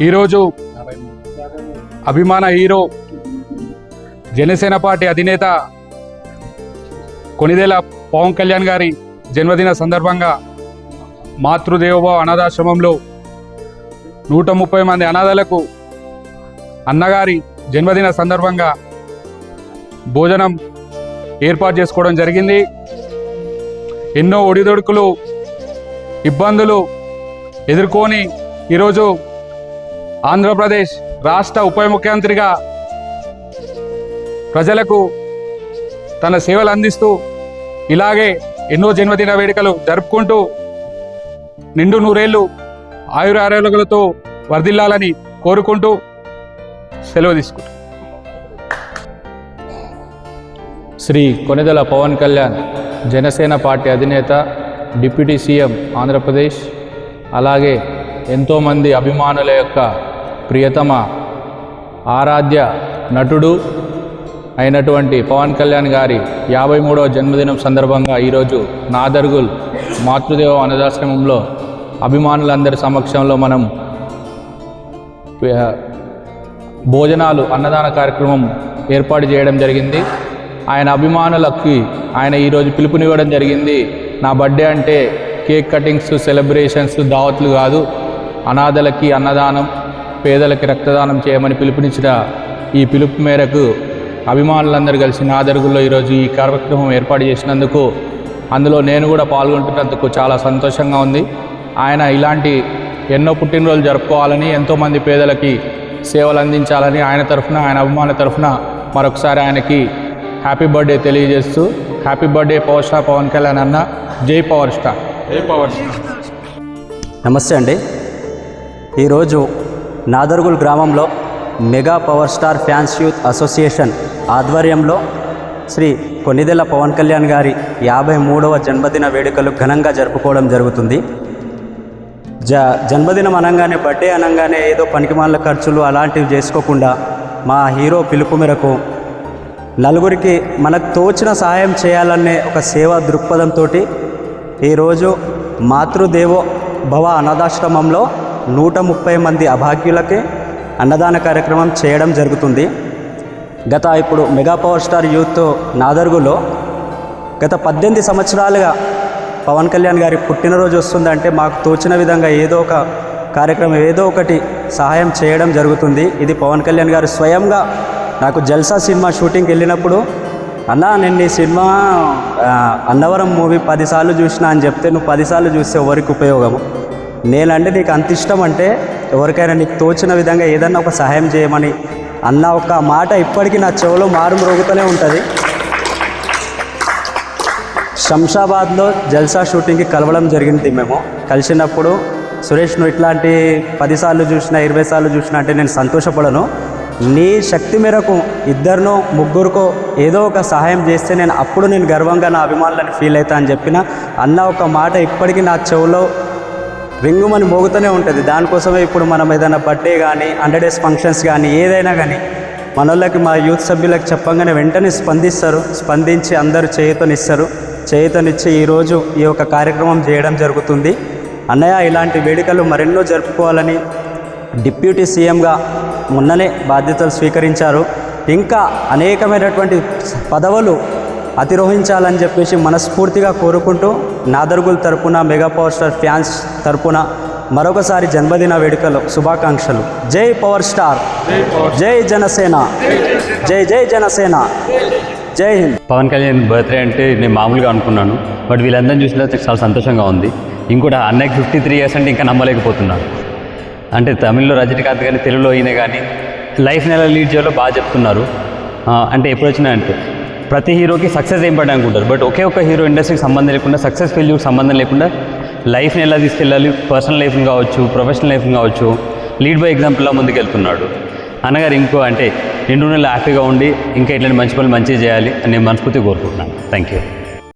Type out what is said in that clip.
ఈరోజు అభిమాన hero Janasena party అధినేత కొనిదేల పవన్ కళ్యాణ్ గారి జన్మదిన సందర్భంగా మాతృదేవభావ అనాథాశ్రమంలో నూట ముప్పై మంది అనాథలకు అన్నగారి జన్మదిన సందర్భంగా భోజనం ఏర్పాటు చేసుకోవడం జరిగింది. ఎన్నో ఒడిదొడుకులు ఇబ్బందులు ఎదుర్కొని ఈరోజు ఆంధ్రప్రదేశ్ రాష్ట్ర ఉప ముఖ్యమంత్రిగా ప్రజలకు తన సేవలు అందిస్తూ ఇలాగే ఎన్నో జన్మదిన వేడుకలు జరుపుకుంటూ నిండు నూరేళ్ళు ఆయుర ఆరోగ్యాలతో వర్ధిల్లాలని కోరుకుంటూ సెలవు తీసుకుంటాం శ్రీ కొనిదెల పవన్ కళ్యాణ్ జనసేన పార్టీ అధినేత డిప్యూటీ సీఎం ఆంధ్రప్రదేశ్ అలాగే ఎంతోమంది అభిమానుల యొక్క ప్రియతమ ఆరాధ్య నటుడు అయినటువంటి పవన్ కళ్యాణ్ గారి యాభై మూడవ జన్మదినం సందర్భంగా ఈరోజు నాదర్గుల్ మాతృదేవ అనాథాశ్రమంలో అభిమానులందరి సమక్షంలో మనం భోజనాలు అన్నదాన కార్యక్రమం ఏర్పాటు చేయడం జరిగింది. ఆయన అభిమానులకి ఆయన ఈరోజు పిలుపునివ్వడం జరిగింది. నా బర్త్డే అంటే కేక్ కటింగ్స్ సెలబ్రేషన్స్ దావత్లు కాదు అనాథలకి అన్నదానం పేదలకి రక్తదానం చేయమని పిలుపునిచ్చిన ఈ పిలుపు మేరకు అభిమానులందరూ కలిసి నాదరుగుల్లో ఈరోజు ఈ కార్యక్రమం ఏర్పాటు చేసినందుకు అందులో నేను కూడా పాల్గొంటున్నందుకు చాలా సంతోషంగా ఉంది. ఆయన ఇలాంటి ఎన్నో పుట్టినరోజులు జరుపుకోవాలని ఎంతోమంది పేదలకి సేవలు అందించాలని ఆయన తరఫున ఆయన అభిమానుల తరఫున మరొకసారి ఆయనకి హ్యాపీ బర్త్డే తెలియజేస్తూ happy birthday power star Pawan Kalyan అన్న జై పవర్ స్టార్. నమస్తే అండి. ఈరోజు నాదర్గుల్ గ్రామంలో mega power star fans youth association ఆధ్వర్యంలో శ్రీ కొన్నిదెల పవన్ కళ్యాణ్ గారి యాభై మూడవ జన్మదిన వేడుకలు ఘనంగా జరుపుకోవడం జరుగుతుంది. జ జన్మదినం అనగానే బర్త్డే అనగానే ఏదో పనికిమాల ఖర్చులు అలాంటివి చేసుకోకుండా మా హీరో పిలుపు మేరకు నలుగురికి మనకు తోచిన సహాయం చేయాలనే ఒక సేవా దృక్పథంతో ఈరోజు మాతృదేవో భవ అనాథాశ్రమంలో నూట ముప్పై మంది అభాగ్యులకే అన్నదాన కార్యక్రమం చేయడం జరుగుతుంది. గత ఇప్పుడు మెగా పవర్ స్టార్ యూత్ నాదర్గులో గత పద్దెనిమిది సంవత్సరాలుగా పవన్ కళ్యాణ్ గారి పుట్టినరోజు వస్తుందంటే మాకు తోచిన విధంగా ఏదో ఒక కార్యక్రమం ఏదో ఒకటి సహాయం చేయడం జరుగుతుంది. ఇది పవన్ కళ్యాణ్ గారు స్వయంగా నాకు జల్సా సినిమా షూటింగ్కి వెళ్ళినప్పుడు అన్నా నేను నీ సినిమా అన్నవరం మూవీ పదిసార్లు చూసినా అని చెప్తే నువ్వు పదిసార్లు చూస్తే ఎవరికి ఉపయోగము? నేనంటే నీకు అంత ఇష్టం అంటే ఎవరికైనా నీకు తోచిన విధంగా ఏదన్నా ఒక సహాయం చేయమని అన్న ఒక మాట ఇప్పటికీ నా చెవిలో మారు మ్రోగుతూనే ఉంటుంది. శంషాబాద్లో జల్సా షూటింగ్కి కలవడం జరిగింది మేము. కలిసినప్పుడు సురేష్ నువ్వు ఇట్లాంటి పదిసార్లు చూసినా ఇరవై సార్లు చూసినా అంటే నేను సంతోషపడను. నీ శక్తి మేరకు ఇద్దరినో ముగ్గురికో ఏదో ఒక సహాయం చేస్తే నేను అప్పుడు నేను గర్వంగా నా అభిమానులను ఫీల్ అవుతా అని చెప్పిన అన్న ఒక మాట ఇప్పటికీ నా చెవులో రింగుమని మోగుతూనే ఉంటుంది. దానికోసమే ఇప్పుడు మనం ఏదైనా బర్త్డే కానీ హండ్రెడ్ డేస్ ఫంక్షన్స్ కానీ ఏదైనా కానీ మన మా యూత్ సభ్యులకు చెప్పంగానే వెంటనే స్పందిస్తారు. స్పందించి అందరూ చేయుతనిస్తారు. చేయుతనిచ్చి ఈరోజు ఈ యొక్క కార్యక్రమం చేయడం జరుగుతుంది. అన్నయ్య ఇలాంటి వేడుకలు మరెన్నో జరుపుకోవాలని డిప్యూటీ సీఎంగా మొన్ననే బాధ్యతలు స్వీకరించారు. ఇంకా అనేకమైనటువంటి పదవులు అతిరోహించాలని చెప్పేసి మనస్ఫూర్తిగా కోరుకుంటూ నాదర్గుల్ తరపున మెగా పవర్ స్టార్ ఫ్యాన్స్ తరపున మరొకసారి జన్మదిన వేడుకలు శుభాకాంక్షలు. జై పవర్ స్టార్. జై జనసేన. జై జై జనసేన. జై హింద్. పవన్ కళ్యాణ్ బర్త్డే అంటే నేను మామూలుగా అనుకున్నాను బట్ వీళ్ళందరినీ చూసిన చాలా సంతోషంగా ఉంది. ఇంకోటి అన్నయ్యకి ఫిఫ్టీ త్రీ ఇయర్స్ అంటే ఇంకా నమ్మలేకపోతున్నాను. అంటే తమిళ్ళో రజనీకాంత్ కానీ తెలుగులో ఈయన కానీ లైఫ్ని ఎలా లీడ్ చేయాలో బాగా చెప్తున్నారు. అంటే ఎప్పుడు వచ్చినా అంటే. ప్రతి హీరోకి సక్సెస్ ఏం పడి అనుకుంటారు? బట్ ఒకే ఒక హీరో ఇండస్ట్రీకి సంబంధం లేకుండా సక్సెస్ ఫెయిల్యూర్కి సంబంధం లేకుండా లైఫ్ని ఎలా తీసుకెళ్ళాలి? పర్సనల్ లైఫ్ని కావచ్చు ప్రొఫెషనల్ లైఫ్ని కావచ్చు. లీడ్ బై ఎగ్జాంపుల్లా ముందుకెళ్తున్నాడు. అన్నగారు ఇంకో అంటే నిండు నెలలు హ్యాపీగా ఉండి ఇంకా ఇట్లాంటి మంచి పనులు మంచిగా చేయాలి అని నేను మనస్ఫూర్తి కోరుకుంటున్నాను. Thank you.